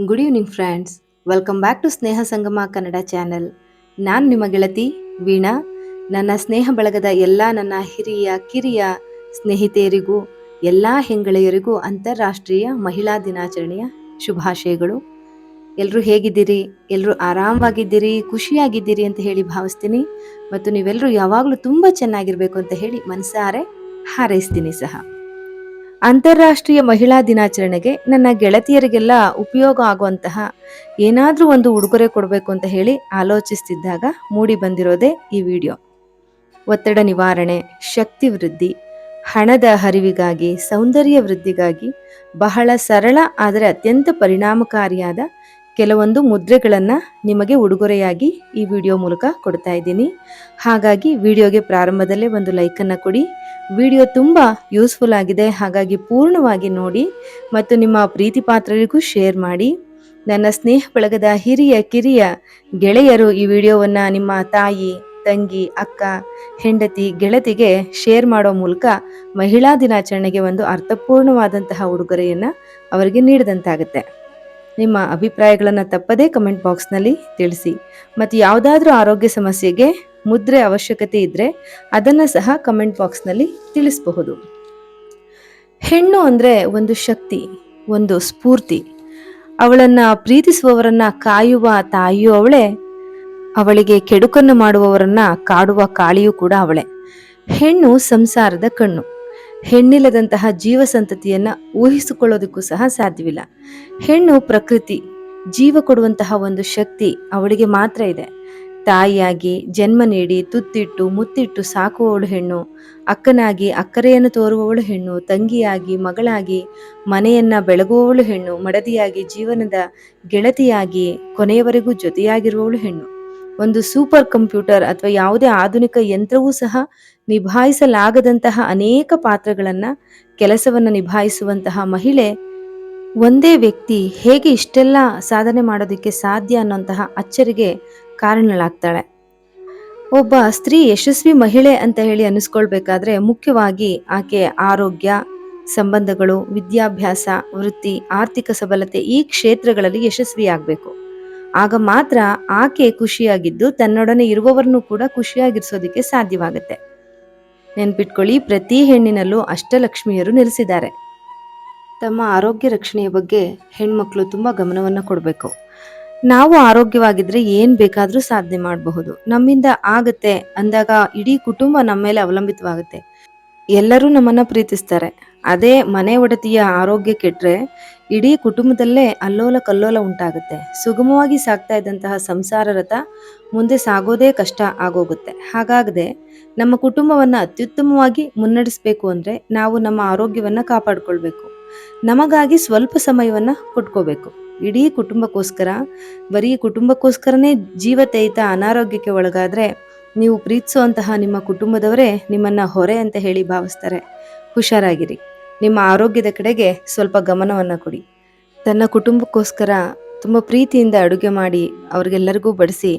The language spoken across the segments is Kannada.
Good evening friends welcome back to Sneha Sangama Kannada channel ನಾನು ನಿಮ್ಮ ಗೆಳತಿ ವೀಣಾ. ನನ್ನ ಸ್ನೇಹ ಬಳಗದ ಎಲ್ಲ ನನ್ನ ಹಿರಿಯ, ಕಿರಿಯ ಸ್ನೇಹಿತೆಯರಿಗೂ, ಎಲ್ಲ ಹೆಂಗಳೆಯರಿಗೂ ಅಂತಾರಾಷ್ಟ್ರೀಯ ಮಹಿಳಾ ದಿನಾಚರಣೆಯ ಶುಭಾಶಯಗಳು. ಎಲ್ಲರೂ ಹೇಗಿದ್ದೀರಿ? ಎಲ್ಲರೂ ಆರಾಮವಾಗಿದ್ದೀರಿ? ಖುಷಿಯಾಗಿದ್ದೀರಿ ಅಂತ ಹೇಳಿ ಭಾವಿಸ್ತೀನಿ. ಮತ್ತು ನೀವೆಲ್ಲರೂ ಯಾವಾಗಲೂ ತುಂಬ ಚೆನ್ನಾಗಿರಬೇಕು ಅಂತ ಹೇಳಿ ಮನಸಾರೆ ಹಾರೈಸ್ತೀನಿ ಸಹ. ಅಂತಾರಾಷ್ಟ್ರೀಯ ಮಹಿಳಾ ದಿನಾಚರಣೆಗೆ ನನ್ನ ಗೆಳತಿಯರಿಗೆಲ್ಲ ಉಪಯೋಗ ಆಗುವಂತಹ ಏನಾದರೂ ಒಂದು ಉಡುಗೊರೆ ಕೊಡಬೇಕು ಅಂತ ಹೇಳಿ ಆಲೋಚಿಸ್ತಿದ್ದಾಗ ಮೂಡಿ ಬಂದಿರೋದೇ ಈ ವಿಡಿಯೋ. ಒತ್ತಡ ನಿವಾರಣೆ, ಶಕ್ತಿ ವೃದ್ಧಿ, ಹಣದ ಹರಿವಿಗಾಗಿ, ಸೌಂದರ್ಯ ವೃದ್ಧಿಗಾಗಿ ಬಹಳ ಸರಳ ಆದರೆ ಅತ್ಯಂತ ಪರಿಣಾಮಕಾರಿಯಾದ ಕೆಲವೊಂದು ಮುದ್ರೆಗಳನ್ನು ನಿಮಗೆ ಉಡುಗೊರೆಯಾಗಿ ಈ ವಿಡಿಯೋ ಮೂಲಕ ಕೊಡ್ತಾ ಇದ್ದೀನಿ. ಹಾಗಾಗಿ ವಿಡಿಯೋಗೆ ಪ್ರಾರಂಭದಲ್ಲೇ ಒಂದು ಲೈಕನ್ನು ಕೊಡಿ. ವಿಡಿಯೋ ತುಂಬ ಯೂಸ್ಫುಲ್ ಆಗಿದೆ. ಹಾಗಾಗಿ ಪೂರ್ಣವಾಗಿ ನೋಡಿ ಮತ್ತು ನಿಮ್ಮ ಪ್ರೀತಿ ಪಾತ್ರರಿಗೂ ಶೇರ್ ಮಾಡಿ. ನನ್ನ ಸ್ನೇಹ ಬಳಗದ ಹಿರಿಯ, ಕಿರಿಯ ಗೆಳೆಯರು ಈ ವಿಡಿಯೋವನ್ನು ನಿಮ್ಮ ತಾಯಿ, ತಂಗಿ, ಅಕ್ಕ, ಹೆಂಡತಿ, ಗೆಳತಿಗೆ ಶೇರ್ ಮಾಡೋ ಮೂಲಕ ಮಹಿಳಾ ದಿನಾಚರಣೆಗೆ ಒಂದು ಅರ್ಥಪೂರ್ಣವಾದಂತಹ ಉಡುಗೊರೆಯನ್ನು ಅವರಿಗೆ ನೀಡಿದಂತಾಗುತ್ತೆ. ನಿಮ್ಮ ಅಭಿಪ್ರಾಯಗಳನ್ನು ತಪ್ಪದೇ ಕಮೆಂಟ್ ಬಾಕ್ಸ್ನಲ್ಲಿ ತಿಳಿಸಿ. ಮತ್ತು ಯಾವುದಾದ್ರೂ ಆರೋಗ್ಯ ಸಮಸ್ಯೆಗೆ ಮುದ್ರೆ ಅವಶ್ಯಕತೆ ಇದ್ದರೆ ಅದನ್ನು ಸಹ ಕಮೆಂಟ್ ಬಾಕ್ಸ್ನಲ್ಲಿ ತಿಳಿಸಬಹುದು. ಹೆಣ್ಣು ಅಂದರೆ ಒಂದು ಶಕ್ತಿ, ಒಂದು ಸ್ಫೂರ್ತಿ. ಅವಳನ್ನು ಪ್ರೀತಿಸುವವರನ್ನ ಕಾಯುವ ತಾಯಿಯೂ ಅವಳೇ. ಅವಳಿಗೆ ಕೆಡುಕನ್ನು ಮಾಡುವವರನ್ನ ಕಾಡುವ ಕಾಳಿಯೂ ಕೂಡ ಅವಳೇ. ಹೆಣ್ಣು ಸಂಸಾರದ ಕಣ್ಣು. ಹೆಣ್ಣಿಲ್ಲದಂತಹ ಜೀವ ಸಂತತಿಯನ್ನು ಊಹಿಸಿಕೊಳ್ಳೋದಕ್ಕೂ ಸಹ ಸಾಧ್ಯವಿಲ್ಲ. ಹೆಣ್ಣು ಪ್ರಕೃತಿ, ಜೀವ ಕೊಡುವಂತಹ ಒಂದು ಶಕ್ತಿ ಅವಳಿಗೆ ಮಾತ್ರ ಇದೆ. ತಾಯಿಯಾಗಿ ಜನ್ಮ ನೀಡಿ ತುತ್ತಿಟ್ಟು ಮುತ್ತಿಟ್ಟು ಸಾಕುವವಳು ಹೆಣ್ಣು. ಅಕ್ಕನಾಗಿ ಅಕ್ಕರೆಯನ್ನು ತೋರುವವಳು ಹೆಣ್ಣು. ತಂಗಿಯಾಗಿ ಮಗಳಾಗಿ ಮನೆಯನ್ನ ಬೆಳಗುವವಳು ಹೆಣ್ಣು. ಮಡದಿಯಾಗಿ ಜೀವನದ ಗೆಳತಿಯಾಗಿ ಕೊನೆಯವರೆಗೂ ಜೊತೆಯಾಗಿರುವವಳು ಹೆಣ್ಣು. ಒಂದು ಸೂಪರ್ ಕಂಪ್ಯೂಟರ್ ಅಥವಾ ಯಾವುದೇ ಆಧುನಿಕ ಯಂತ್ರವೂ ಸಹ ನಿಭಾಯಿಸಲಾಗದಂತಹ ಅನೇಕ ಪಾತ್ರಗಳನ್ನ ಕೆಲಸವನ್ನ ನಿಭಾಯಿಸುವಂತಹ ಮಹಿಳೆ ಒಂದೇ ವ್ಯಕ್ತಿ ಹೇಗೆ ಇಷ್ಟೆಲ್ಲ ಸಾಧನೆ ಮಾಡೋದಕ್ಕೆ ಸಾಧ್ಯ ಅನ್ನೋಂತಹ ಅಚ್ಚರಿಗೆ ಕಾರಣಳಾಗ್ತಾಳೆ. ಒಬ್ಬ ಸ್ತ್ರೀ ಯಶಸ್ವಿ ಮಹಿಳೆ ಅಂತ ಹೇಳಿ ಅನಿಸ್ಕೊಳ್ಬೇಕಾದ್ರೆ ಮುಖ್ಯವಾಗಿ ಆಕೆ ಆರೋಗ್ಯ, ಸಂಬಂಧಗಳು, ವಿದ್ಯಾಭ್ಯಾಸ, ವೃತ್ತಿ, ಆರ್ಥಿಕ ಸಬಲತೆ ಈ ಕ್ಷೇತ್ರಗಳಲ್ಲಿ ಯಶಸ್ವಿಯಾಗಬೇಕು. ಆಗ ಮಾತ್ರ ಆಕೆ ಖುಷಿಯಾಗಿದ್ದು ತನ್ನೊಡನೆ ಇರುವವರನ್ನು ಕೂಡ ಖುಷಿಯಾಗಿರಿಸೋದಕ್ಕೆ ಸಾಧ್ಯವಾಗುತ್ತೆ. ನೆನ್ಪಿಟ್ಕೊಳ್ಳಿ ಪ್ರತಿ ಹೆಣ್ಣಿನಲ್ಲೂ ಅಷ್ಟಲಕ್ಷ್ಮಿಯರು ನೆಲೆಸಿದ್ದಾರೆ. ತಮ್ಮ ಆರೋಗ್ಯ ರಕ್ಷಣೆಯ ಬಗ್ಗೆ ಹೆಣ್ಮಕ್ಳು ತುಂಬ ಗಮನವನ್ನು ಕೊಡಬೇಕು. ನಾವು ಆರೋಗ್ಯವಾಗಿದ್ರೆ ಏನ್ ಬೇಕಾದರೂ ಸಾಧನೆ ಮಾಡಬಹುದು. ನಮ್ಮಿಂದ ಆಗುತ್ತೆ ಅಂದಾಗ ಇಡೀ ಕುಟುಂಬ ನಮ್ಮ ಮೇಲೆ ಅವಲಂಬಿತವಾಗುತ್ತೆ. ಎಲ್ಲರೂ ನಮ್ಮನ್ನ ಪ್ರೀತಿಸ್ತಾರೆ. ಅದೇ ಮನೆ ಒಡತಿಯ ಆರೋಗ್ಯ ಕೆಟ್ಟರೆ ಇಡೀ ಕುಟುಂಬದಲ್ಲೇ ಅಲ್ಲೋಲ ಕಲ್ಲೋಲ ಉಂಟಾಗುತ್ತೆ. ಸುಗಮವಾಗಿ ಸಾಗ್ತಾ ಇದ್ದಂತಹ ಸಂಸಾರ ರಥ ಮುಂದೆ ಸಾಗೋದೇ ಕಷ್ಟ ಆಗೋಗುತ್ತೆ. ಹಾಗಾಗದೆ ನಮ್ಮ ಕುಟುಂಬವನ್ನು ಅತ್ಯುತ್ತಮವಾಗಿ ಮುನ್ನಡೆಸಬೇಕು ಅಂದರೆ ನಾವು ನಮ್ಮ ಆರೋಗ್ಯವನ್ನು ಕಾಪಾಡ್ಕೊಳ್ಬೇಕು. ನಮಗಾಗಿ ಸ್ವಲ್ಪ ಸಮಯವನ್ನು ಕೊಟ್ಕೋಬೇಕು. ಇಡೀ ಕುಟುಂಬಕ್ಕೋಸ್ಕರ, ಬರೀ ಕುಟುಂಬಕ್ಕೋಸ್ಕರನೇ ಜೀವ ತೈತ ಅನಾರೋಗ್ಯಕ್ಕೆ ಒಳಗಾದರೆ ನೀವು ಪ್ರೀತಿಸುವಂತಹ ನಿಮ್ಮ ಕುಟುಂಬದವರೇ ನಿಮ್ಮನ್ನು ಹೊರೆ ಅಂತ ಹೇಳಿ ಭಾವಿಸ್ತಾರೆ. ಹುಷಾರಾಗಿರಿ. ನಿಮ್ಮ ಆರೋಗ್ಯದ ಕಡೆಗೆ ಸ್ವಲ್ಪ ಗಮನವನ್ನು ಕೊಡಿ. ತನ್ನ ಕುಟುಂಬಕ್ಕೋಸ್ಕರ ತುಂಬ ಪ್ರೀತಿಯಿಂದ ಅಡುಗೆ ಮಾಡಿ ಅವ್ರಿಗೆಲ್ಲರಿಗೂ ಬಡಿಸಿ,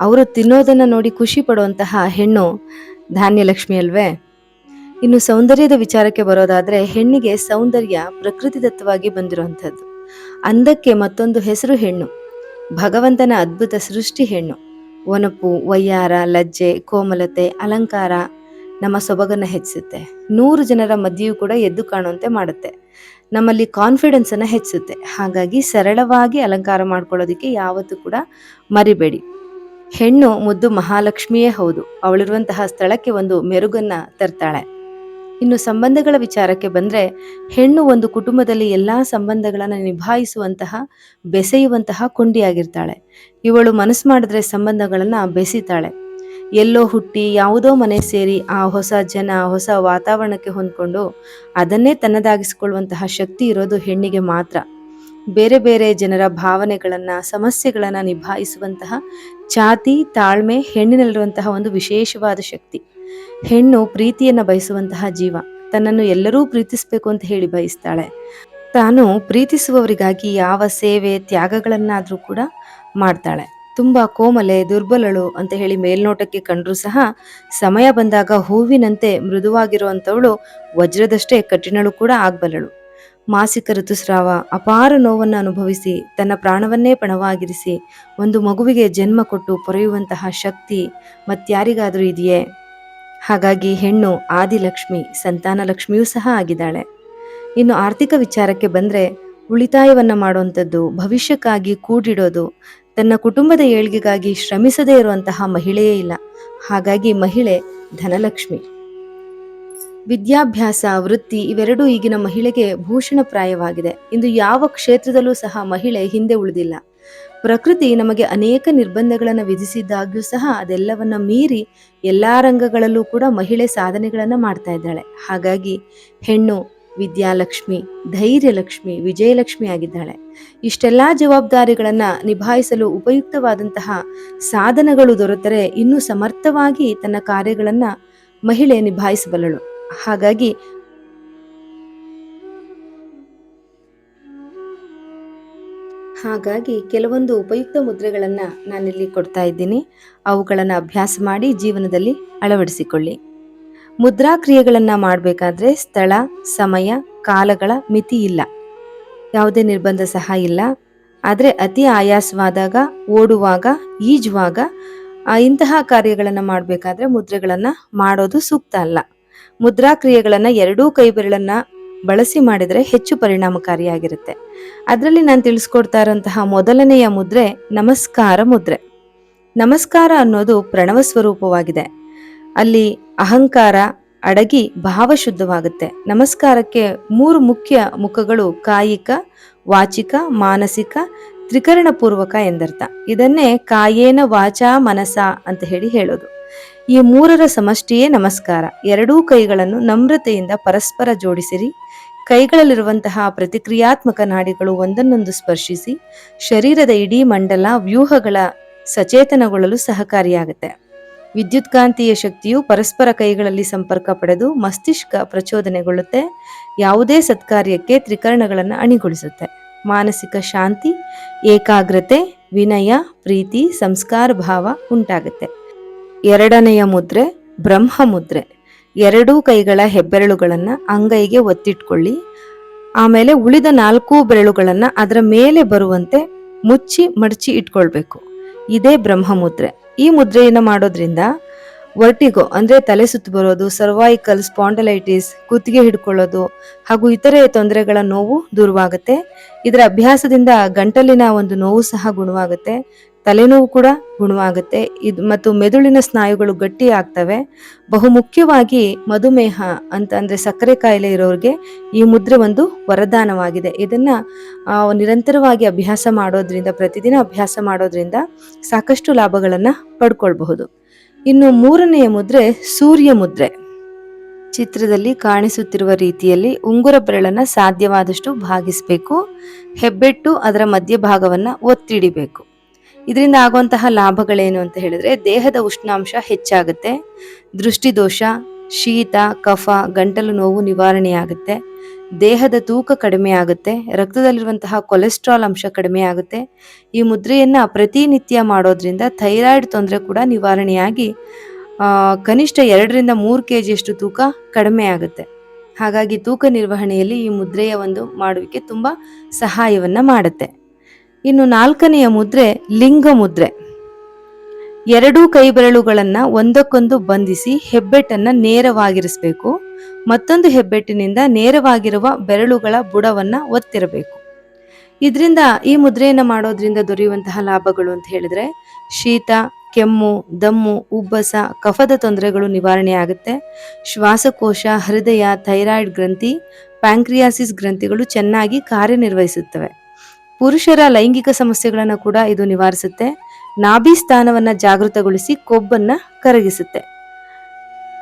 ಅವರು ತಿನ್ನೋದನ್ನು ನೋಡಿ ಖುಷಿ ಪಡುವಂತಹ ಹೆಣ್ಣು ಧಾನ್ಯಲಕ್ಷ್ಮಿ ಅಲ್ವೇ? ಇನ್ನು ಸೌಂದರ್ಯದ ವಿಚಾರಕ್ಕೆ ಬರೋದಾದ್ರೆ ಹೆಣ್ಣಿಗೆ ಸೌಂದರ್ಯ ಪ್ರಕೃತಿದತ್ತವಾಗಿ ಬಂದಿರುವಂಥದ್ದು. ಅಂದಕ್ಕೆ ಮತ್ತೊಂದು ಹೆಸರು ಹೆಣ್ಣು. ಭಗವಂತನ ಅದ್ಭುತ ಸೃಷ್ಟಿ ಹೆಣ್ಣು. ಒನಪು ವಯ್ಯಾರ ಲಜ್ಜೆ, ಕೋಮಲತೆ, ಅಲಂಕಾರ ನಮ್ಮ ಸೊಬಗನ್ನು ಹೆಚ್ಚಿಸುತ್ತೆ. ನೂರು ಜನರ ಮಧ್ಯೆಯೂ ಕೂಡ ಎದ್ದು ಕಾಣುವಂತೆ ಮಾಡುತ್ತೆ. ನಮ್ಮಲ್ಲಿ ಕಾನ್ಫಿಡೆನ್ಸ್ ಅನ್ನ ಹೆಚ್ಚಿಸುತ್ತೆ. ಹಾಗಾಗಿ ಸರಳವಾಗಿ ಅಲಂಕಾರ ಮಾಡ್ಕೊಳ್ಳೋದಕ್ಕೆ ಯಾವತ್ತೂ ಕೂಡ ಮರಿಬೇಡಿ. ಹೆಣ್ಣು ಮುದ್ದು ಮಹಾಲಕ್ಷ್ಮಿಯೇ ಹೌದು. ಅವಳಿರುವಂತಹ ಸ್ಥಳಕ್ಕೆ ಒಂದು ಮೆರುಗನ್ನ ತರ್ತಾಳೆ. ಇನ್ನು ಸಂಬಂಧಗಳ ವಿಚಾರಕ್ಕೆ ಬಂದರೆ ಹೆಣ್ಣು ಒಂದು ಕುಟುಂಬದಲ್ಲಿ ಎಲ್ಲ ಸಂಬಂಧಗಳನ್ನು ನಿಭಾಯಿಸುವಂತಹ, ಬೆಸೆಯುವಂತಹ ಕೊಂಡಿಯಾಗಿರ್ತಾಳೆ. ಇವಳು ಮನಸ್ಸು ಮಾಡಿದ್ರೆ ಸಂಬಂಧಗಳನ್ನು ಬೆಸಿತಾಳೆ. ಎಲ್ಲೋ ಹುಟ್ಟಿ ಯಾವುದೋ ಮನೆ ಸೇರಿ ಆ ಹೊಸ ಜನ, ಹೊಸ ವಾತಾವರಣಕ್ಕೆ ಹೊಂದ್ಕೊಂಡು ಅದನ್ನೇ ತನ್ನದಾಗಿಸಿಕೊಳ್ಳುವಂತಹ ಶಕ್ತಿ ಇರೋದು ಹೆಣ್ಣಿಗೆ ಮಾತ್ರ. ಬೇರೆ ಬೇರೆ ಜನರ ಭಾವನೆಗಳನ್ನು, ಸಮಸ್ಯೆಗಳನ್ನು ನಿಭಾಯಿಸುವಂತಹ ಛಾತಿ, ತಾಳ್ಮೆ ಹೆಣ್ಣಿನಲ್ಲಿರುವಂತಹ ಒಂದು ವಿಶೇಷವಾದ ಶಕ್ತಿ. ಹೆಣ್ಣು ಪ್ರೀತಿಯನ್ನ ಬಯಸುವಂತಹ ಜೀವ. ತನ್ನನ್ನು ಎಲ್ಲರೂ ಪ್ರೀತಿಸಬೇಕು ಅಂತ ಹೇಳಿ ಬಯಸ್ತಾಳೆ. ತಾನು ಪ್ರೀತಿಸುವವರಿಗಾಗಿ ಯಾವ ಸೇವೆ, ತ್ಯಾಗಗಳನ್ನಾದ್ರೂ ಕೂಡ ಮಾಡ್ತಾಳೆ. ತುಂಬಾ ಕೋಮಲೆ, ದುರ್ಬಲಳು ಅಂತ ಹೇಳಿ ಮೇಲ್ನೋಟಕ್ಕೆ ಕಂಡರೂ ಸಹ ಸಮಯ ಬಂದಾಗ ಹೂವಿನಂತೆ ಮೃದುವಾಗಿರುವಂಥವಳು ವಜ್ರದಷ್ಟೇ ಕಠಿಣಳು ಕೂಡ ಆಗ್ಬಲ್ಲಳು. ಮಾಸಿಕ ಋತುಸ್ರಾವ, ಅಪಾರ ನೋವನ್ನು ಅನುಭವಿಸಿ, ತನ್ನ ಪ್ರಾಣವನ್ನೇ ಪಣವಾಗಿರಿಸಿ, ಒಂದು ಮಗುವಿಗೆ ಜನ್ಮ ಕೊಟ್ಟು ಪೊರೆಯುವಂತಹ ಶಕ್ತಿ ಮತ್ಯಾರಿಗಾದರೂ ಇದೆಯೇ? ಹಾಗಾಗಿ ಹೆಣ್ಣು ಆದಿಲಕ್ಷ್ಮಿ ಸಂತಾನ ಲಕ್ಷ್ಮಿಯೂ ಸಹ ಆಗಿದ್ದಾಳೆ. ಇನ್ನು ಆರ್ಥಿಕ ವಿಚಾರಕ್ಕೆ ಬಂದರೆ ಉಳಿತಾಯವನ್ನು ಮಾಡುವಂಥದ್ದು ಭವಿಷ್ಯಕ್ಕಾಗಿ ಕೂಡಿಡೋದು, ತನ್ನ ಕುಟುಂಬದ ಏಳ್ಗೆಗಾಗಿ ಶ್ರಮಿಸದೇ ಇರುವಂತಹ ಮಹಿಳೆಯೇ ಇಲ್ಲ. ಹಾಗಾಗಿ ಮಹಿಳೆ ಧನಲಕ್ಷ್ಮಿ. ವಿದ್ಯಾಭ್ಯಾಸ, ವೃತ್ತಿ ಇವೆರಡೂ ಈಗಿನ ಮಹಿಳೆಗೆ ಭೂಷಣಪ್ರಾಯವಾಗಿದೆ. ಇಂದು ಯಾವ ಕ್ಷೇತ್ರದಲ್ಲೂ ಸಹ ಮಹಿಳೆ ಹಿಂದೆ ಉಳಿದಿಲ್ಲ. ಪ್ರಕೃತಿ ನಮಗೆ ಅನೇಕ ನಿರ್ಬಂಧಗಳನ್ನು ವಿಧಿಸಿದ್ದಾಗ್ಯೂ ಸಹ ಅದೆಲ್ಲವನ್ನ ಮೀರಿ ಎಲ್ಲ ರಂಗಗಳಲ್ಲೂ ಕೂಡ ಮಹಿಳೆ ಸಾಧನೆಗಳನ್ನು ಮಾಡ್ತಾ ಇದ್ದಾಳೆ. ಹಾಗಾಗಿ ಹೆಣ್ಣು, ವಿದ್ಯಾಲಕ್ಷ್ಮಿ, ಧೈರ್ಯಲಕ್ಷ್ಮಿ, ವಿಜಯಲಕ್ಷ್ಮಿ ಆಗಿದ್ದಾಳೆ. ಇಷ್ಟೆಲ್ಲ ಜವಾಬ್ದಾರಿಗಳನ್ನು ನಿಭಾಯಿಸಲು ಉಪಯುಕ್ತವಾದಂತಹ ಸಾಧನಗಳು ದೊರೆತರೆ ಇನ್ನೂ ಸಮರ್ಥವಾಗಿ ತನ್ನ ಕಾರ್ಯಗಳನ್ನು ಮಹಿಳೆ ನಿಭಾಯಿಸಬಲ್ಲಳು. ಹಾಗಾಗಿ ಹಾಗಾಗಿ ಕೆಲವೊಂದು ಉಪಯುಕ್ತ ಮುದ್ರೆಗಳನ್ನು ನಾನಿಲ್ಲಿ ಕೊಡ್ತಾ ಇದ್ದೀನಿ. ಅವುಗಳನ್ನು ಅಭ್ಯಾಸ ಮಾಡಿ ಜೀವನದಲ್ಲಿ ಅಳವಡಿಸಿಕೊಳ್ಳಿ. ಮುದ್ರಾ ಕ್ರಿಯೆಗಳನ್ನು ಮಾಡಬೇಕಾದ್ರೆ ಸ್ಥಳ, ಸಮಯ, ಕಾಲಗಳ ಮಿತಿ ಇಲ್ಲ. ಯಾವುದೇ ನಿರ್ಬಂಧ ಸಹ ಇಲ್ಲ. ಆದರೆ ಅತಿ ಆಯಾಸವಾದಾಗ, ಓಡುವಾಗ, ಈಜುವಾಗ ಇಂತಹ ಕಾರ್ಯಗಳನ್ನು ಮಾಡಬೇಕಾದ್ರೆ ಮುದ್ರೆಗಳನ್ನು ಮಾಡೋದು ಸೂಕ್ತ ಅಲ್ಲ. ಮುದ್ರಾ ಕ್ರಿಯೆಗಳನ್ನು ಎರಡೂ ಕೈ ಬೆರಳನ್ನ ಬಳಸಿ ಮಾಡಿದರೆ ಹೆಚ್ಚು ಪರಿಣಾಮಕಾರಿಯಾಗಿರುತ್ತೆ. ಅದರಲ್ಲಿ ನಾನು ತಿಳಿಸ್ಕೊಡ್ತಾ ಇರೋಂತಹ ಮೊದಲನೆಯ ಮುದ್ರೆ, ನಮಸ್ಕಾರ ಮುದ್ರೆ. ನಮಸ್ಕಾರ ಅನ್ನೋದು ಪ್ರಣವ ಸ್ವರೂಪವಾಗಿದೆ. ಅಲ್ಲಿ ಅಹಂಕಾರ, ಅಡಗಿ ಭಾವಶುದ್ಧವಾಗುತ್ತೆ ನಮಸ್ಕಾರಕ್ಕೆ ಮೂರು ಮುಖ್ಯ ಮುಖಗಳು ಕಾಯಿಕ, ವಾಚಿಕ, ಮಾನಸಿಕ ತ್ರಿಕರಣ ಪೂರ್ವಕ ಎಂದರ್ಥ. ಇದನ್ನೇ ಕಾಯೇನ ವಾಚ ಮನಸ ಅಂತ ಹೇಳಿ ಹೇಳೋದು. ಈ ಮೂರರ ಸಮಷ್ಟಿಯೇ ನಮಸ್ಕಾರ. ಎರಡೂ ಕೈಗಳನ್ನು ನಮ್ರತೆಯಿಂದ ಪರಸ್ಪರ ಜೋಡಿಸಿರಿ. ಕೈಗಳಲ್ಲಿರುವಂತಹ ಪ್ರತಿಕ್ರಿಯಾತ್ಮಕ ನಾಡಿಗಳು ಒಂದನ್ನೊಂದು ಸ್ಪರ್ಶಿಸಿ ಶರೀರದ ಇಡೀ ಮಂಡಲ ವ್ಯೂಹಗಳ ಸಚೇತನಗೊಳ್ಳಲು ಸಹಕಾರಿಯಾಗುತ್ತೆ. ವಿದ್ಯುತ್ಕಾಂತೀಯ ಶಕ್ತಿಯು ಪರಸ್ಪರ ಕೈಗಳಲ್ಲಿ ಸಂಪರ್ಕ ಪಡೆದು ಮಸ್ತಿಷ್ಕ ಪ್ರಚೋದನೆಗೊಳ್ಳುತ್ತೆ. ಯಾವುದೇ ಸತ್ಕಾರ್ಯಕ್ಕೆ ತ್ರಿಕರಣಗಳನ್ನು ಅಣಿಗೊಳಿಸುತ್ತೆ. ಮಾನಸಿಕ ಶಾಂತಿ, ಏಕಾಗ್ರತೆ, ವಿನಯ, ಪ್ರೀತಿ ಸಂಸ್ಕಾರ ಭಾವ ಉಂಟಾಗುತ್ತೆ. ಎರಡನೆಯ ಮುದ್ರೆ ಬ್ರಹ್ಮ ಮುದ್ರೆ ಎರಡೂ ಕೈಗಳ ಹೆಬ್ಬೆರಳುಗಳನ್ನು ಅಂಗೈಗೆ ಒತ್ತಿಟ್ಕೊಳ್ಳಿ. ಆಮೇಲೆ ಉಳಿದ ನಾಲ್ಕು ಬೆರಳುಗಳನ್ನು ಅದರ ಮೇಲೆ ಬರುವಂತೆ ಮುಚ್ಚಿ ಮಡಚಿ ಇಟ್ಕೊಳ್ಬೇಕು. ಇದೇ ಬ್ರಹ್ಮ ಮುದ್ರೆ ಈ ಮುದ್ರೆಯನ್ನು ಮಾಡೋದ್ರಿಂದ ವರ್ಟಿಗೋ ಅಂದ್ರೆ ತಲೆ ಸುತ್ತು ಬರೋದು ಸರ್ವೈಕಲ್ ಸ್ಪಾಂಡಲೈಟಿಸ್ ಕುತ್ತಿಗೆ ಹಿಡ್ಕೊಳ್ಳೋದು ಹಾಗೂ ಇತರೆ ತೊಂದರೆಗಳ ನೋವು ದೂರವಾಗುತ್ತೆ. ಇದರ ಅಭ್ಯಾಸದಿಂದ ಗಂಟಲಿನ ಒಂದು ನೋವು ಸಹ ಗುಣವಾಗುತ್ತೆ. ತಲೆನೋವು ಕೂಡ ಗುಣವಾಗುತ್ತೆ. ಇದು ಮತ್ತು ಮೆದುಳಿನ ಸ್ನಾಯುಗಳು ಗಟ್ಟಿ ಆಗ್ತವೆ. ಬಹುಮುಖ್ಯವಾಗಿ ಮಧುಮೇಹ ಅಂತ ಅಂದ್ರೆ ಸಕ್ಕರೆ ಕಾಯಿಲೆ ಇರೋರಿಗೆ ಈ ಮುದ್ರೆ ಒಂದು ವರದಾನವಾಗಿದೆ. ಇದನ್ನ ನಿರಂತರವಾಗಿ ಅಭ್ಯಾಸ ಮಾಡೋದ್ರಿಂದ, ಪ್ರತಿದಿನ ಅಭ್ಯಾಸ ಮಾಡೋದ್ರಿಂದ ಸಾಕಷ್ಟು ಲಾಭಗಳನ್ನ ಪಡ್ಕೊಳ್ಬಹುದು. ಇನ್ನು ಮೂರನೆಯ ಮುದ್ರೆ ಸೂರ್ಯ ಮುದ್ರೆ. ಚಿತ್ರದಲ್ಲಿ ಕಾಣಿಸುತ್ತಿರುವ ರೀತಿಯಲ್ಲಿ ಉಂಗುರ ಬೆರಳನ್ನ ಸಾಧ್ಯವಾದಷ್ಟು ಭಾಗಿಸಬೇಕು. ಹೆಬ್ಬೆಟ್ಟು ಅದರ ಮಧ್ಯಭಾಗವನ್ನ ಒತ್ತಿಡಿಬೇಕು. ಇದರಿಂದ ಆಗುವಂತಹ ಲಾಭಗಳೇನು ಅಂತ ಹೇಳಿದ್ರೆ ದೇಹದ ಉಷ್ಣಾಂಶ ಹೆಚ್ಚಾಗುತ್ತೆ, ದೃಷ್ಟಿದೋಷ, ಶೀತ, ಕಫ, ಗಂಟಲು ನೋವು ನಿವಾರಣೆಯಾಗುತ್ತೆ, ದೇಹದ ತೂಕ ಕಡಿಮೆ ಆಗುತ್ತೆ, ರಕ್ತದಲ್ಲಿರುವಂತಹ ಕೊಲೆಸ್ಟ್ರಾಲ್ ಅಂಶ ಕಡಿಮೆ ಆಗುತ್ತೆ, ಈ ಮುದ್ರೆಯನ್ನು ಪ್ರತಿನಿತ್ಯ ಮಾಡೋದ್ರಿಂದ ಥೈರಾಯ್ಡ್ ತೊಂದರೆ ಕೂಡ ನಿವಾರಣೆಯಾಗಿ ಕನಿಷ್ಠ ಎರಡರಿಂದ ಮೂರು ಕೆ ಜಿಯಷ್ಟು ತೂಕ ಕಡಿಮೆ ಆಗುತ್ತೆ. ಹಾಗಾಗಿ ತೂಕ ನಿರ್ವಹಣೆಯಲ್ಲಿ ಈ ಮುದ್ರೆಯ ಒಂದು ಮಾಡುವಿಕೆ ತುಂಬ ಸಹಾಯವನ್ನ ಮಾಡುತ್ತೆ. ಇನ್ನು ನಾಲ್ಕನೆಯ ಮುದ್ರೆ ಲಿಂಗ ಮುದ್ರೆ. ಎರಡೂ ಕೈ ಬೆರಳುಗಳನ್ನ ಒಂದಕ್ಕೊಂದು ಬಂಧಿಸಿ ಹೆಬ್ಬೆಟ್ಟನ್ನು ನೇರವಾಗಿರಿಸಬೇಕು. ಮತ್ತೊಂದು ಹೆಬ್ಬೆಟ್ಟಿನಿಂದ ನೇರವಾಗಿರುವ ಬೆರಳುಗಳ ಬುಡವನ್ನು ಒತ್ತಿರಬೇಕು. ಇದರಿಂದ ಈ ಮುದ್ರೆಯನ್ನು ಮಾಡೋದ್ರಿಂದ ದೊರೆಯುವಂತಹ ಲಾಭಗಳು ಅಂತ ಹೇಳಿದ್ರೆ ಶೀತ, ಕೆಮ್ಮು, ದಮ್ಮು, ಉಬ್ಬಸ, ಕಫದ ತೊಂದರೆಗಳು ನಿವಾರಣೆ ಆಗುತ್ತೆ. ಶ್ವಾಸಕೋಶ, ಹೃದಯ, ಥೈರಾಯ್ಡ್ ಗ್ರಂಥಿ, ಪ್ಯಾಂಕ್ರಿಯಾಸಿಸ್ ಗ್ರಂಥಿಗಳು ಚೆನ್ನಾಗಿ ಕಾರ್ಯನಿರ್ವಹಿಸುತ್ತವೆ. ಪುರುಷರ ಲೈಂಗಿಕ ಸಮಸ್ಯೆಗಳನ್ನು ಕೂಡ ಇದು ನಿವಾರಿಸುತ್ತೆ. ನಾಭಿ ಸ್ಥಾನವನ್ನ ಜಾಗೃತಗೊಳಿಸಿ ಕೊಬ್ಬನ್ನ ಕರಗಿಸುತ್ತೆ.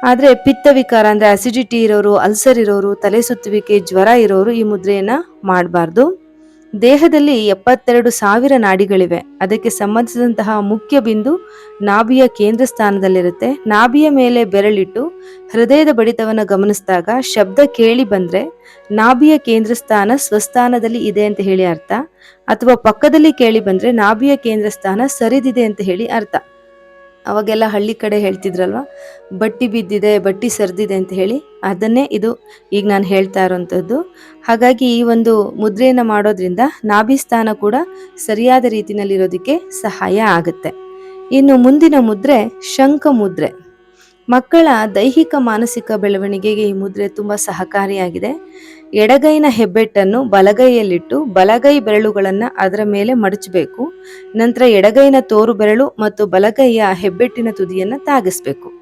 ಆದರೆ ಪಿತ್ತ ವಿಕಾರ ಅಂದ್ರೆ ಅಸಿಡಿಟಿ ಇರೋರು, ಅಲ್ಸರ್ ಇರೋರು, ತಲೆ ಸುತ್ತುವಿಕೆ, ಜ್ವರ ಇರೋರು ಈ ಮುದ್ರೆಯನ್ನ ಮಾಡಬಾರ್ದು. ದೇಹದಲ್ಲಿ ಎಪ್ಪತ್ತೆರಡು ಸಾವಿರ ನಾಡಿಗಳಿವೆ. ಅದಕ್ಕೆ ಸಂಬಂಧಿಸಿದಂತಹ ಮುಖ್ಯ ಬಿಂದು ನಾಭಿಯ ಕೇಂದ್ರ ಸ್ಥಾನದಲ್ಲಿರುತ್ತೆ. ನಾಭಿಯ ಮೇಲೆ ಬೆರಳಿಟ್ಟು ಹೃದಯದ ಬಡಿತವನ್ನು ಗಮನಿಸಿದಾಗ ಶಬ್ದ ಕೇಳಿ ಬಂದ್ರೆ ನಾಭಿಯ ಕೇಂದ್ರ ಸ್ಥಾನ ಸ್ವಸ್ಥಾನದಲ್ಲಿ ಇದೆ ಅಂತ ಹೇಳಿ ಅರ್ಥ. ಅಥವಾ ಪಕ್ಕದಲ್ಲಿ ಕೇಳಿ ಬಂದ್ರೆ ನಾಭಿಯ ಕೇಂದ್ರ ಸ್ಥಾನ ಸರಿದಿದೆ ಅಂತ ಹೇಳಿ ಅರ್ಥ. ಅವಾಗೆಲ್ಲ ಹಳ್ಳಿ ಕಡೆ ಹೇಳ್ತಿದ್ರಲ್ವ? ಬಟ್ಟಿ ಬಿದ್ದಿದೆ, ಬಟ್ಟಿ ಸರಿದಿದೆ ಅಂತ ಹೇಳಿ ಅದನ್ನೇ ಇದು ಈಗ ನಾನು ಹೇಳ್ತಾ ಇರೋವಂಥದ್ದು ಹಾಗಾಗಿ ಈ ಒಂದು ಮುದ್ರೆಯನ್ನು ಮಾಡೋದ್ರಿಂದ ನಾಭಿ ಸ್ಥಾನ ಕೂಡ ಸರಿಯಾದ ರೀತಿಯಲ್ಲಿರೋದಕ್ಕೆ ಸಹಾಯ ಆಗುತ್ತೆ. ಇನ್ನು ಮುಂದಿನ ಮುದ್ರೆ ಶಂಖ ಮುದ್ರೆ. ಮಕ್ಕಳ ದೈಹಿಕ ಮಾನಸಿಕ ಬೆಳವಣಿಗೆಗೆ ಈ ಮುದ್ರೆ ತುಂಬ ಸಹಕಾರಿಯಾಗಿದೆ. ಎಡಗೈನ ಹೆಬ್ಬೆಟ್ಟನ್ನು ಬಲಗೈಯಲ್ಲಿಟ್ಟು ಬಲಗೈ ಬೆರಳುಗಳನ್ನು ಅದರ ಮೇಲೆ ಮಡಚಬೇಕು. ನಂತರ ಎಡಗೈನ ತೋರು ಬೆರಳು ಮತ್ತು ಬಲಗೈಯ ಹೆಬ್ಬೆಟ್ಟಿನ ತುದಿಯನ್ನು ತಾಗಿಸ್ಬೇಕು.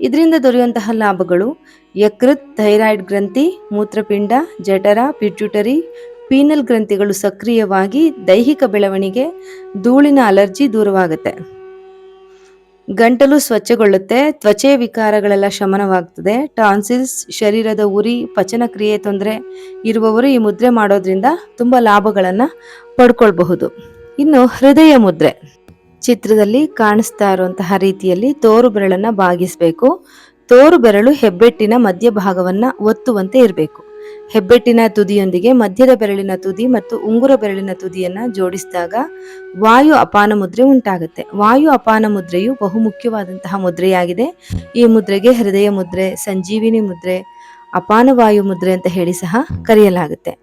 ಇದರಿಂದ ದೊರೆಯುವಂತಹ ಲಾಭಗಳು ಯಕೃತ್ ಥೈರಾಯ್ಡ್ ಗ್ರಂಥಿ, ಮೂತ್ರಪಿಂಡ, ಜಠರ, ಪಿಟ್ಯುಟರಿ, ಪೀನಲ್ ಗ್ರಂಥಿಗಳು ಸಕ್ರಿಯವಾಗಿ ದೈಹಿಕ ಬೆಳವಣಿಗೆ, ಧೂಳಿನ ಅಲರ್ಜಿ ದೂರವಾಗುತ್ತೆ. ಗಂಟಲು ಸ್ವಚ್ಛಗೊಳ್ಳುತ್ತೆ, ತ್ವಚೆ ವಿಕಾರಗಳೆಲ್ಲ ಶಮನವಾಗ್ತದೆ, ಟಾನ್ಸಿಲ್ಸ್, ಶರೀರದ ಉರಿ ಪಚನ ಕ್ರಿಯೆ ತೊಂದರೆ ಇರುವವರು ಈ ಮುದ್ರೆ ಮಾಡೋದ್ರಿಂದ ತುಂಬ ಲಾಭಗಳನ್ನು ಪಡ್ಕೊಳ್ಬಹುದು. ಇನ್ನು ಹೃದಯ ಮುದ್ರೆ. ಚಿತ್ರದಲ್ಲಿ ಕಾಣಿಸ್ತಾ ಇರುವಂತಹ ರೀತಿಯಲ್ಲಿ ತೋರು ಬೆರಳನ್ನು ಬಾಗಿಸಬೇಕು. ತೋರು ಬೆರಳು ಹೆಬ್ಬೆಟ್ಟಿನ ಮಧ್ಯಭಾಗವನ್ನು ಒತ್ತುವಂತೆ ಇರಬೇಕು. ಹೆಬ್ಬೆಟ್ಟಿನ ತುದಿಯೊಂದಿಗೆ ಮಧ್ಯದ ಬೆರಳಿನ ತುದಿ ಮತ್ತು ಉಂಗುರ ಬೆರಳಿನ ತುದಿಯನ್ನ ಜೋಡಿಸಿದಾಗ ವಾಯು ಅಪಾನ ಮುದ್ರೆ ಉಂಟಾಗುತ್ತೆ. ವಾಯು ಅಪಾನ ಮುದ್ರೆಯು ಬಹುಮುಖ್ಯವಾದಂತಹ ಮುದ್ರೆಯಾಗಿದೆ. ಈ ಮುದ್ರೆಗೆ ಹೃದಯ ಮುದ್ರೆ, ಸಂಜೀವಿನಿ ಮುದ್ರೆ, ಅಪಾನ ವಾಯು ಮುದ್ರೆ ಅಂತ ಹೇಳಿ ಸಹ ಕರೆಯಲಾಗುತ್ತೆ.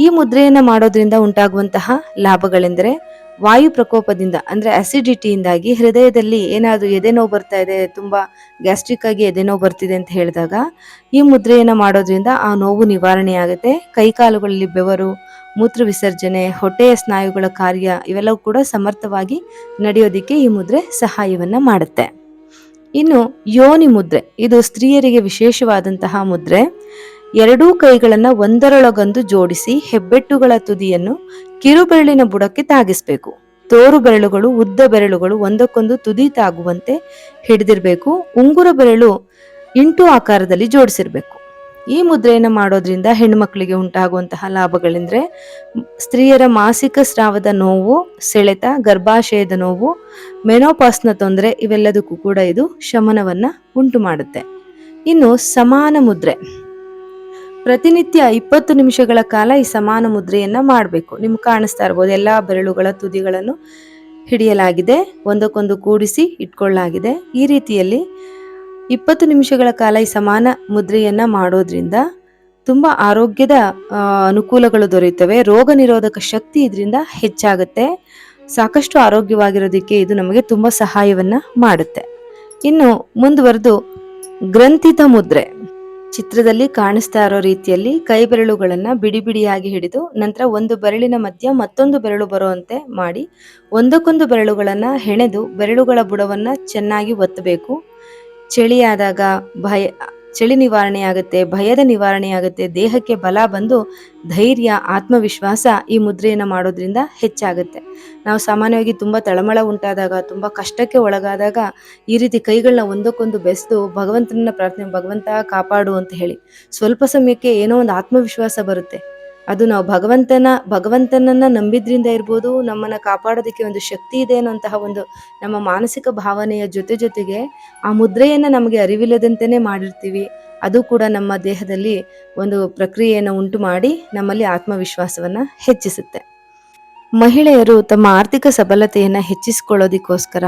ಈ ಮುದ್ರೆಯನ್ನು ಮಾಡೋದ್ರಿಂದ ಉಂಟಾಗುವಂತಹ ಲಾಭಗಳೆಂದರೆ ವಾಯು ಪ್ರಕೋಪದಿಂದ, ಅಂದ್ರೆ ಅಸಿಡಿಟಿಯಿಂದಾಗಿ ಹೃದಯದಲ್ಲಿ ಏನಾದರೂ ಎದೆನೋವು ಬರ್ತಾ ಇದೆ, ತುಂಬಾ ಗ್ಯಾಸ್ಟ್ರಿಕ್ ಆಗಿ ಎದೆನೋವು ಬರ್ತಿದೆ ಅಂತ ಹೇಳಿದಾಗ, ಈ ಮುದ್ರೆಯನ್ನು ಮಾಡೋದ್ರಿಂದ ಆ ನೋವು ನಿವಾರಣೆ ಆಗುತ್ತೆ. ಕೈಕಾಲುಗಳಲ್ಲಿ ಬೆವರು, ಮೂತ್ರ ವಿಸರ್ಜನೆ, ಹೊಟ್ಟೆಯ ಸ್ನಾಯುಗಳ ಕಾರ್ಯ ಇವೆಲ್ಲವೂ ಕೂಡ ಸಮರ್ಥವಾಗಿ ನಡೆಯೋದಿಕ್ಕೆ ಈ ಮುದ್ರೆ ಸಹಾಯವನ್ನ ಮಾಡುತ್ತೆ. ಇನ್ನು ಯೋನಿ ಮುದ್ರೆ, ಇದು ಸ್ತ್ರೀಯರಿಗೆ ವಿಶೇಷವಾದಂತಹ ಮುದ್ರೆ. ಎರಡೂ ಕೈಗಳನ್ನು ಒಂದರೊಳಗೊಂದು ಜೋಡಿಸಿ ಹೆಬ್ಬೆಟ್ಟುಗಳ ತುದಿಯನ್ನು ಕಿರುಬೆರಳಿನ ಬುಡಕ್ಕೆ ತಾಗಿಸ್ಬೇಕು. ತೋರು ಬೆರಳುಗಳು, ಉದ್ದ ಬೆರಳುಗಳು ಒಂದಕ್ಕೊಂದು ತುದಿ ತಾಗುವಂತೆ ಹಿಡಿದಿರಬೇಕು. ಉಂಗುರ ಬೆರಳು ಇಂಟು ಆಕಾರದಲ್ಲಿ ಜೋಡಿಸಿರಬೇಕು. ಈ ಮುದ್ರೆಯನ್ನು ಮಾಡೋದ್ರಿಂದ ಹೆಣ್ಣುಮಕ್ಕಳಿಗೆ ಉಂಟಾಗುವಂತಹ ಲಾಭಗಳೆಂದರೆ ಸ್ತ್ರೀಯರ ಮಾಸಿಕ ಸ್ರಾವದ ನೋವು, ಸೆಳೆತ, ಗರ್ಭಾಶಯದ ನೋವು, ಮೆನೋಪಾಸ್ನ ತೊಂದರೆ ಇವೆಲ್ಲದಕ್ಕೂ ಕೂಡ ಇದು ಶಮನವನ್ನ ಉಂಟು ಮಾಡುತ್ತೆ ಇನ್ನು ಸಮಾನ ಮುದ್ರೆ. ಪ್ರತಿನಿತ್ಯ ಇಪ್ಪತ್ತು ನಿಮಿಷಗಳ ಕಾಲ ಈ ಸಮಾನ ಮುದ್ರೆಯನ್ನ ಮಾಡಬೇಕು. ನಿಮ್ಗೆ ಕಾಣಿಸ್ತಾ ಇರ್ಬೋದು, ಎಲ್ಲ ಬೆರಳುಗಳ ತುದಿಗಳನ್ನು ಹಿಡಿಯಲಾಗಿದೆ, ಒಂದಕ್ಕೊಂದು ಕೂಡಿಸಿ ಇಟ್ಕೊಳ್ಳಲಾಗಿದೆ. ಈ ರೀತಿಯಲ್ಲಿ ಇಪ್ಪತ್ತು ನಿಮಿಷಗಳ ಕಾಲ ಈ ಸಮಾನ ಮುದ್ರೆಯನ್ನ ಮಾಡೋದ್ರಿಂದ ತುಂಬ ಆರೋಗ್ಯದ ಅನುಕೂಲಗಳು ದೊರೆಯುತ್ತವೆ. ರೋಗ ನಿರೋಧಕ ಶಕ್ತಿ ಇದರಿಂದ ಹೆಚ್ಚಾಗುತ್ತೆ. ಸಾಕಷ್ಟು ಆರೋಗ್ಯವಾಗಿರೋದಕ್ಕೆ ಇದು ನಮಗೆ ತುಂಬ ಸಹಾಯವನ್ನ ಮಾಡುತ್ತೆ. ಇನ್ನು ಮುಂದುವರೆದು ಗ್ರಂಥಿತ ಮುದ್ರೆ. ಚಿತ್ರದಲ್ಲಿ ಕಾಣಿಸ್ತಾ ಇರೋ ರೀತಿಯಲ್ಲಿ ಕೈ ಬೆರಳುಗಳನ್ನ ಬಿಡಿ ಬಿಡಿಯಾಗಿ ಹಿಡಿದು ನಂತರ ಒಂದು ಬೆರಳಿನ ಮಧ್ಯ ಮತ್ತೊಂದು ಬೆರಳು ಬರುವಂತೆ ಮಾಡಿ ಒಂದಕ್ಕೊಂದು ಬೆರಳುಗಳನ್ನ ಹೆಣೆದು ಬೆರಳುಗಳ ಬುಡವನ್ನು ಚೆನ್ನಾಗಿ ಒತ್ತಬೇಕು. ಚಳಿಯಾದಾಗ ಭಯ ಚಳಿ ನಿವಾರಣೆ ಆಗುತ್ತೆ, ಭಯದ ನಿವಾರಣೆ ಆಗುತ್ತೆ, ದೇಹಕ್ಕೆ ಬಲ ಬಂದು ಧೈರ್ಯ, ಆತ್ಮವಿಶ್ವಾಸ ಈ ಮುದ್ರೆಯನ್ನು ಮಾಡೋದ್ರಿಂದ ಹೆಚ್ಚಾಗುತ್ತೆ. ನಾವು ಸಾಮಾನ್ಯವಾಗಿ ತುಂಬ ತಳಮಳ ಉಂಟಾದಾಗ, ತುಂಬ ಕಷ್ಟಕ್ಕೆ ಒಳಗಾದಾಗ ಈ ರೀತಿ ಕೈಗಳನ್ನ ಒಂದಕ್ಕೊಂದು ಬೆಸೆದು ಭಗವಂತನನ್ನ ಪ್ರಾರ್ಥನೆ, ಭಗವಂತ ಕಾಪಾಡು ಅಂತ ಹೇಳಿ ಸ್ವಲ್ಪ ಸಮಯಕ್ಕೆ ಏನೋ ಒಂದು ಆತ್ಮವಿಶ್ವಾಸ ಬರುತ್ತೆ. ಅದು ನಾವು ಭಗವಂತನ, ಭಗವಂತನನ್ನ ನಂಬಿದ್ರಿಂದ ಇರ್ಬೋದು, ನಮ್ಮನ್ನ ಕಾಪಾಡೋದಕ್ಕೆ ಒಂದು ಶಕ್ತಿ ಇದೆ ಅನ್ನೋಂತಹ ಒಂದು ನಮ್ಮ ಮಾನಸಿಕ ಭಾವನೆಯ ಜೊತೆ ಜೊತೆಗೆ ಆ ಮುದ್ರೆಯನ್ನ ನಮಗೆ ಅರಿವಿಲ್ಲದಂತೆಯೇ ಮಾಡಿರ್ತೀವಿ. ಅದು ಕೂಡ ನಮ್ಮ ದೇಹದಲ್ಲಿ ಒಂದು ಪ್ರಕ್ರಿಯೆಯನ್ನು ಉಂಟು ಮಾಡಿ ನಮ್ಮಲ್ಲಿ ಆತ್ಮವಿಶ್ವಾಸವನ್ನ ಹೆಚ್ಚಿಸುತ್ತೆ. ಮಹಿಳೆಯರು ತಮ್ಮ ಆರ್ಥಿಕ ಸಬಲತೆಯನ್ನ ಹೆಚ್ಚಿಸಿಕೊಳ್ಳೋದಿಕ್ಕೋಸ್ಕರ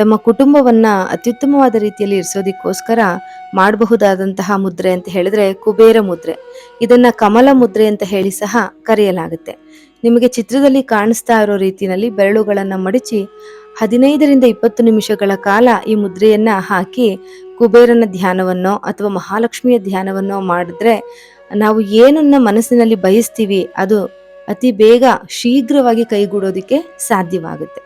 ತಮ್ಮ ಕುಟುಂಬವನ್ನ ಅತ್ಯುತ್ತಮವಾದ ರೀತಿಯಲ್ಲಿ ಇರಿಸೋದಕ್ಕೋಸ್ಕರ ಮಾಡಬಹುದಾದಂತಹ ಮುದ್ರೆ ಅಂತ ಹೇಳಿದ್ರೆ ಕುಬೇರ ಮುದ್ರೆ. ಇದನ್ನ ಕಮಲ ಮುದ್ರೆ ಅಂತ ಹೇಳಿ ಸಹ ಕರೆಯಲಾಗುತ್ತೆ. ನಿಮಗೆ ಚಿತ್ರದಲ್ಲಿ ಕಾಣಿಸ್ತಾ ಇರೋ ರೀತಿಯಲ್ಲಿ ಬೆರಳುಗಳನ್ನ ಮಡಚಿ ಹದಿನೈದರಿಂದ ಇಪ್ಪತ್ತು ನಿಮಿಷಗಳ ಕಾಲ ಈ ಮುದ್ರೆಯನ್ನ ಹಾಕಿ ಕುಬೇರನ ಧ್ಯಾನವನ್ನೋ ಅಥವಾ ಮಹಾಲಕ್ಷ್ಮಿಯ ಧ್ಯಾನವನ್ನೋ ಮಾಡಿದ್ರೆ ನಾವು ಏನನ್ನ ಮನಸ್ಸಿನಲ್ಲಿ ಬಯಸ್ತೀವಿ ಅದು ಅತಿ ಬೇಗ ಶೀಘ್ರವಾಗಿ ಕೈಗೂಡೋದಕ್ಕೆ ಸಾಧ್ಯವಾಗುತ್ತೆ.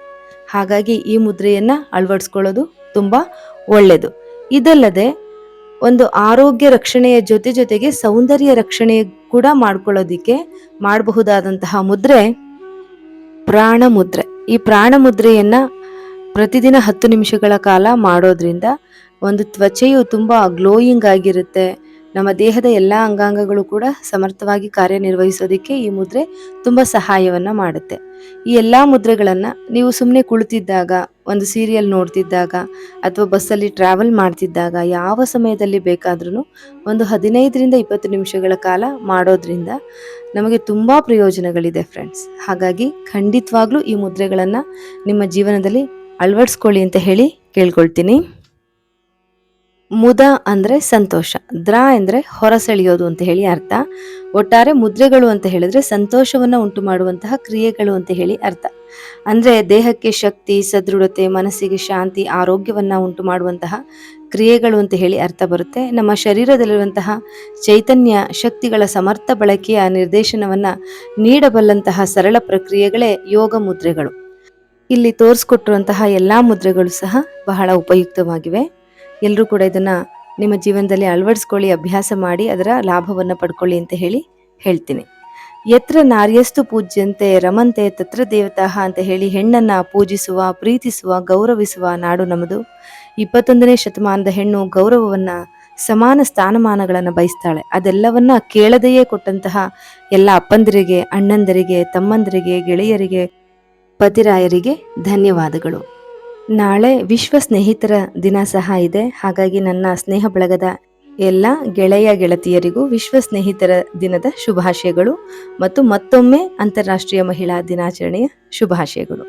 ಹಾಗಾಗಿ ಈ ಮುದ್ರೆಯನ್ನ ಅಳವಡಿಸ್ಕೊಳ್ಳೋದು ತುಂಬಾ ಒಳ್ಳೆಯದು ಇದಲ್ಲದೆ ಒಂದು ಆರೋಗ್ಯ ರಕ್ಷಣೆಯ ಜೊತೆ ಜೊತೆಗೆ ಸೌಂದರ್ಯ ರಕ್ಷಣೆ ಕೂಡ ಮಾಡ್ಕೊಳ್ಳೋದಿಕ್ಕೆ ಮಾಡಬಹುದಾದಂತಹ ಮುದ್ರೆ ಪ್ರಾಣ ಮುದ್ರೆ. ಈ ಪ್ರಾಣ ಮುದ್ರೆಯನ್ನ ಪ್ರತಿದಿನ ಹತ್ತು ನಿಮಿಷಗಳ ಕಾಲ ಮಾಡೋದ್ರಿಂದ ಒಂದು ತ್ವಚೆಯು ತುಂಬಾ ಗ್ಲೋಯಿಂಗ್ ಆಗಿರುತ್ತೆ ನಮ್ಮ ದೇಹದ ಎಲ್ಲ ಅಂಗಾಂಗಗಳು ಕೂಡ ಸಮರ್ಥವಾಗಿ ಕಾರ್ಯನಿರ್ವಹಿಸೋದಕ್ಕೆ ಈ ಮುದ್ರೆ ತುಂಬ ಸಹಾಯವನ್ನು ಮಾಡುತ್ತೆ. ಈ ಎಲ್ಲ ಮುದ್ರೆಗಳನ್ನು ನೀವು ಸುಮ್ಮನೆ ಕುಳಿತಿದ್ದಾಗ, ಒಂದು ಸೀರಿಯಲ್ ನೋಡ್ತಿದ್ದಾಗ ಅಥವಾ ಬಸ್ಸಲ್ಲಿ ಟ್ರಾವೆಲ್ ಮಾಡ್ತಿದ್ದಾಗ ಯಾವ ಸಮಯದಲ್ಲಿ ಬೇಕಾದ್ರೂ ಒಂದು ಹದಿನೈದರಿಂದ ಇಪ್ಪತ್ತು ನಿಮಿಷಗಳ ಕಾಲ ಮಾಡೋದ್ರಿಂದ ನಮಗೆ ತುಂಬ ಪ್ರಯೋಜನಗಳಿದೆ ಫ್ರೆಂಡ್ಸ್ ಹಾಗಾಗಿ ಖಂಡಿತವಾಗ್ಲೂ ಈ ಮುದ್ರೆಗಳನ್ನು ನಿಮ್ಮ ಜೀವನದಲ್ಲಿ ಅಳವಡಿಸ್ಕೊಳ್ಳಿ ಅಂತ ಹೇಳಿ ಕೇಳ್ಕೊಳ್ತೀನಿ. ಮುದ ಅಂದರೆ ಸಂತೋಷ, ದ್ರ ಅಂದರೆ ಹೊರಸೆಳೆಯೋದು ಅಂತ ಹೇಳಿ ಅರ್ಥ. ಒಟ್ಟಾರೆ ಮುದ್ರೆಗಳು ಅಂತ ಹೇಳಿದ್ರೆ ಸಂತೋಷವನ್ನ ಉಂಟು ಮಾಡುವಂತಹ ಕ್ರಿಯೆಗಳು ಅಂತ ಹೇಳಿ ಅರ್ಥ. ಅಂದ್ರೆ ದೇಹಕ್ಕೆ ಶಕ್ತಿ, ಸದೃಢತೆ, ಮನಸ್ಸಿಗೆ ಶಾಂತಿ, ಆರೋಗ್ಯವನ್ನ ಉಂಟು ಮಾಡುವಂತಹ ಕ್ರಿಯೆಗಳು ಅಂತ ಹೇಳಿ ಅರ್ಥ ಬರುತ್ತೆ. ನಮ್ಮ ಶರೀರದಲ್ಲಿರುವಂತಹ ಚೈತನ್ಯ, ಶಕ್ತಿಗಳ ಸಮರ್ಥ ಬಳಕೆಯ ನಿರ್ದೇಶನವನ್ನ ನೀಡಬಲ್ಲಂತಹ ಸರಳ ಪ್ರಕ್ರಿಯೆಗಳೇ ಯೋಗ ಮುದ್ರೆಗಳು. ಇಲ್ಲಿ ತೋರಿಸ್ಕೊಟ್ಟಿರುವಂತಹ ಎಲ್ಲಾ ಮುದ್ರೆಗಳು ಸಹ ಬಹಳ ಉಪಯುಕ್ತವಾಗಿವೆ. ಎಲ್ಲರೂ ಕೂಡ ಇದನ್ನು ನಿಮ್ಮ ಜೀವನದಲ್ಲಿ ಅಳವಡಿಸ್ಕೊಳ್ಳಿ, ಅಭ್ಯಾಸ ಮಾಡಿ, ಅದರ ಲಾಭವನ್ನು ಪಡ್ಕೊಳ್ಳಿ ಅಂತ ಹೇಳಿ ಹೇಳ್ತೀನಿ. ಎತ್ರ ನಾರ್ಯಸ್ತು ಪೂಜ್ಯಂತೆ, ರಮಂತೆ ತತ್ರ ದೇವತಾ ಅಂತ ಹೇಳಿ ಹೆಣ್ಣನ್ನ ಪೂಜಿಸುವ, ಪ್ರೀತಿಸುವ, ಗೌರವಿಸುವ ನಾಡು ನಮ್ಮದು. ಇಪ್ಪತ್ತೊಂದನೇ ಶತಮಾನದ ಹೆಣ್ಣು ಗೌರವವನ್ನ, ಸಮಾನ ಸ್ಥಾನಮಾನಗಳನ್ನು ಬಯಸ್ತಾಳೆ. ಅದೆಲ್ಲವನ್ನ ಕೇಳದೆಯೇ ಕೊಟ್ಟಂತಹ ಎಲ್ಲ ಅಪ್ಪಂದಿರಿಗೆ, ಅಣ್ಣಂದರಿಗೆ, ತಮ್ಮಂದರಿಗೆ, ಗೆಳೆಯರಿಗೆ, ಪತಿರಾಯರಿಗೆ ಧನ್ಯವಾದಗಳು. ನಾಳೆ ವಿಶ್ವ ಸ್ನೇಹಿತರ ದಿನ ಸಹ ಇದೆ. ಹಾಗಾಗಿ ನನ್ನ ಸ್ನೇಹ ಬಳಗದ ಎಲ್ಲ ಗೆಳೆಯ ಗೆಳತಿಯರಿಗೂ ವಿಶ್ವ ಸ್ನೇಹಿತರ ದಿನದ ಶುಭಾಶಯಗಳು ಮತ್ತು ಮತ್ತೊಮ್ಮೆ ಅಂತಾರಾಷ್ಟ್ರೀಯ ಮಹಿಳಾ ದಿನಾಚರಣೆಯ ಶುಭಾಶಯಗಳು.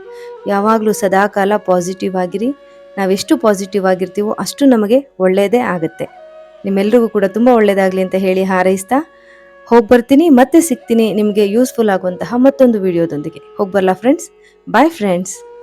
ಯಾವಾಗಲೂ ಸದಾಕಾಲ ಪಾಸಿಟಿವ್ ಆಗಿರಿ. ನಾವೆಷ್ಟು ಪಾಸಿಟಿವ್ ಆಗಿರ್ತೀವೋ ಅಷ್ಟು ನಮಗೆ ಒಳ್ಳೆಯದೇ ಆಗುತ್ತೆ. ನಿಮ್ಮೆಲ್ರಿಗೂ ಕೂಡ ತುಂಬ ಒಳ್ಳೆಯದಾಗಲಿ ಅಂತ ಹೇಳಿ ಹಾರೈಸ್ತಾ ಹೋಗಿ ಬರ್ತೀನಿ. ಮತ್ತೆ ಸಿಗ್ತೀನಿ ನಿಮಗೆ ಯೂಸ್ಫುಲ್ ಆಗುವಂತಹ ಮತ್ತೊಂದು ವಿಡಿಯೋದೊಂದಿಗೆ. ಹೋಗಿ ಬರಲಾ ಫ್ರೆಂಡ್ಸ್ ಬಾಯ್ ಫ್ರೆಂಡ್ಸ್